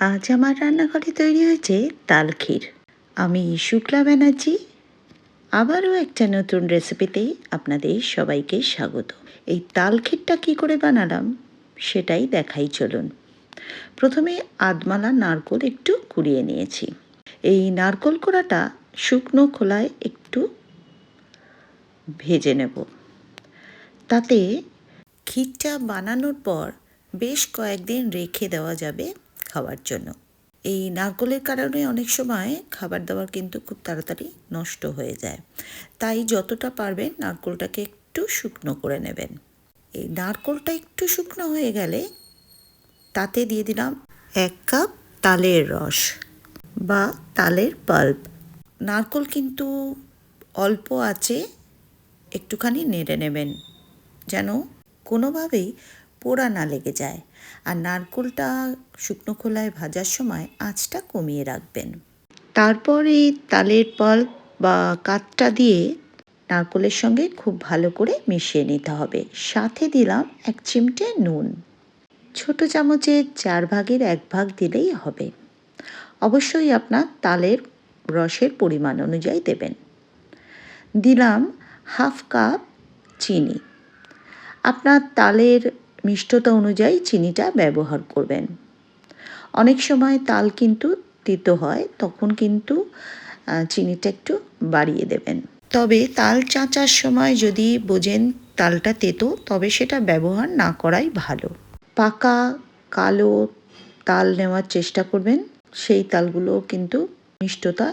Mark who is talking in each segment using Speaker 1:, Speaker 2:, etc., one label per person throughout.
Speaker 1: আজ আমার রান্নাঘরে তৈরি হয়েছে তাল ক্ষীর। আমি শুক্লা ব্যানার্জি। আবারও একটা নতুন রেসিপিতে আপনাদের সবাইকে স্বাগত। এই তাল ক্ষীরটা কী করে বানালাম সেটাই দেখাই চলুন। প্রথমে আদমালা নারকোল একটু কুড়িয়ে নিয়েছি। এই নারকোল কোড়াটা শুকনো খোলায় একটু ভেজে নেব। তাতে ক্ষীরটা বানানোর পর বেশ কয়েকদিন রেখে দেওয়া যাবে। খাওয়ার জন্য। এই নারকলের কারণে অনেক সময় খাবার দাবার কিন্তু খুব তাড়াতাড়ি নষ্ট হয়ে যায়। তাই যতটা পারবেন নারকলটাকে একটু শুকনো করে নেবেন। এই নারকলটা একটু শুকনো হয়ে গেলে তাতে দিয়ে দিলাম এক কাপ তালের রস বা তালের পাল্প নারকল কিন্তু অল্প আছে, একটুখানি নেড়ে নেবেন। যেন কোনোভাবেই পোড়া না লেগে যায়। আর নারকোলটা শুকনো খোলায় ভাজার সময় আঁচটা কমিয়ে রাখবেন। তারপর এই তালের পাল্প বা কাঠটা দিয়ে নারকোলের সঙ্গে খুব ভালো করে মিশিয়ে নিতে হবে। সাথে দিলাম এক চিমটে নুন। ছোট চামচের চার ভাগের এক ভাগ দিলেই হবে। অবশ্যই আপনার তালের রসের পরিমাণ অনুযায়ী দেবেন। দিলাম হাফ কাপ চিনি। আপনার তালের মিষ্টতা অনুযায়ী চিনিটা ব্যবহার করবেন। অনেক সময় তাল কিন্তু তিতো হয়, তখন কিন্তু চিনিটা একটু বাড়িয়ে দেবেন। তবে তাল চাঁচার সময় যদি বোঝেন তালটা তেতো, তবে সেটা ব্যবহার না করাই ভালো। পাকা, কালো তাল নেওয়ার চেষ্টা করবেন। সেই তালগুলো কিন্তু মিষ্টতা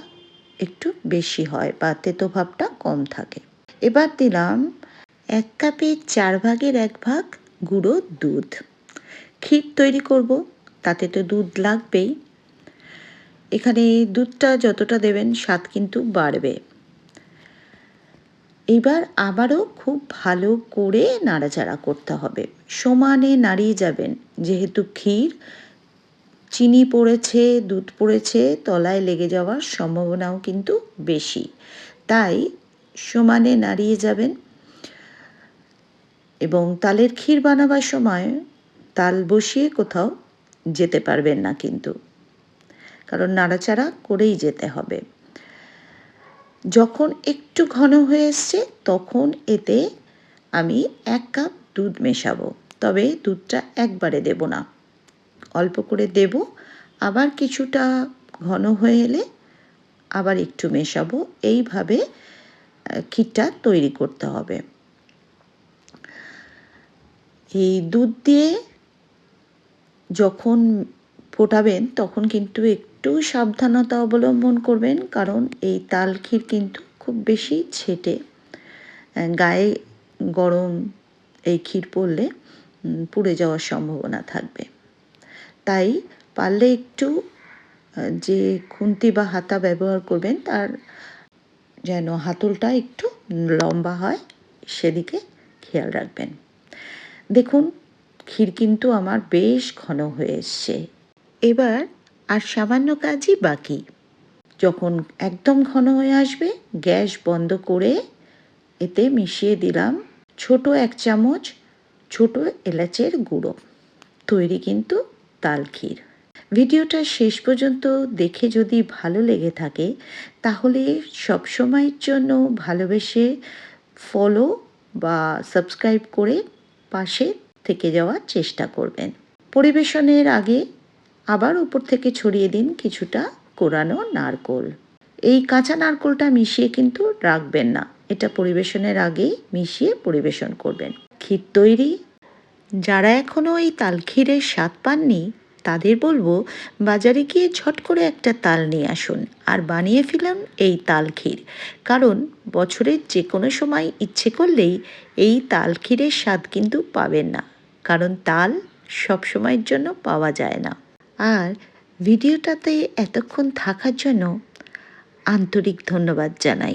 Speaker 1: একটু বেশি হয় বা তেতো ভাবটা কম থাকে। এবার দিলাম এক কাপে চার ভাগের এক ভাগ গুঁড়ো দুধ। ক্ষীর তৈরি করব, তাতে তো দুধ লাগবেই। এখানে দুধটা যতটা দেবেন, স্বাদ কিন্তু বাড়বে। এবার আবারও খুব ভালো করে নাড়াচাড়া করতে হবে। সমানে নাড়িয়ে যাবেন। যেহেতু ক্ষীর, চিনি পড়েছে, দুধ পড়েছে, তলায় লেগে যাওয়ার সম্ভাবনাও কিন্তু বেশি। তাই সমানে নাড়িয়ে যাবেন। এবং তালের ক্ষীর বানাবার সময় তাল বসিয়ে কোথাও যেতে পারবেন না কিন্তু। কারণ নাড়াচাড়া করেই যেতে হবে। যখন একটু ঘন হয়ে এসছে, তখন এতে আমি এক কাপ দুধ মেশাবো। তবে দুধটা একবারে দেব না। অল্প করে দেব। আবার কিছুটা ঘন হয়ে এলে আবার একটু মেশাবো। এইভাবে ক্ষীরটা তৈরি করতে হবে। এই দুধ দিয়ে যখন ফোটাবেন, তখন কিন্তু একটু সাবধানতা অবলম্বন করবেন, কারণ এই তাল ক্ষীর কিন্তু খুব বেশি ছেটে। গায়ে গরম এই ক্ষীর পড়লে পুড়ে যাওয়ার সম্ভাবনা থাকবে। তাই পারলে একটু যে খুন্তি বা হাতা ব্যবহার করবেন, তার যেন হাতলটা একটু লম্বা হয়, সেদিকে খেয়াল রাখবেন। দেখুন, ক্ষীর কিন্তু আমার বেশ ঘন হয়ে এসছে। এবার আর সামান্য কাজই বাকি। যখন একদম ঘন হয়ে আসবে, গ্যাস বন্ধ করে এতে মিশিয়ে দিলাম ছোট এক চামচ ছোট এলাচের গুঁড়ো। তৈরি কিন্তু তাল ক্ষীর। ভিডিওটা শেষ পর্যন্ত দেখে যদি ভালো লেগে থাকে, তাহলে সবসময়ের জন্য ভালোবেসে ফলো বা সাবস্ক্রাইব করে পাশে থেকে যাওয়ার চেষ্টা করবেন। পরিবেশনের আগে আবার উপর থেকে ছড়িয়ে দিন কিছুটা কোরানো নারকোল। এই কাঁচা নারকোলটা মিশিয়ে কিন্তু রাখবেন না। এটা পরিবেশনের আগেই মিশিয়ে পরিবেশন করবেন। ক্ষীর তৈরি। যারা এখনও এই তাল ক্ষীরের স্বাদ পাননি, তাদের বলব বাজারে গিয়ে ঝট করে একটা তাল নিয়ে আসুন আর বানিয়ে ফেলুন এই তাল ক্ষীর। কারণ বছরের যে কোনো সময় ইচ্ছে করলেই এই তাল ক্ষীরের স্বাদ কিন্তু পাবেন না। কারণ তাল সব সময়ের জন্য পাওয়া যায় না। আর ভিডিওটাতে এতক্ষণ থাকার জন্য আন্তরিক ধন্যবাদ জানাই।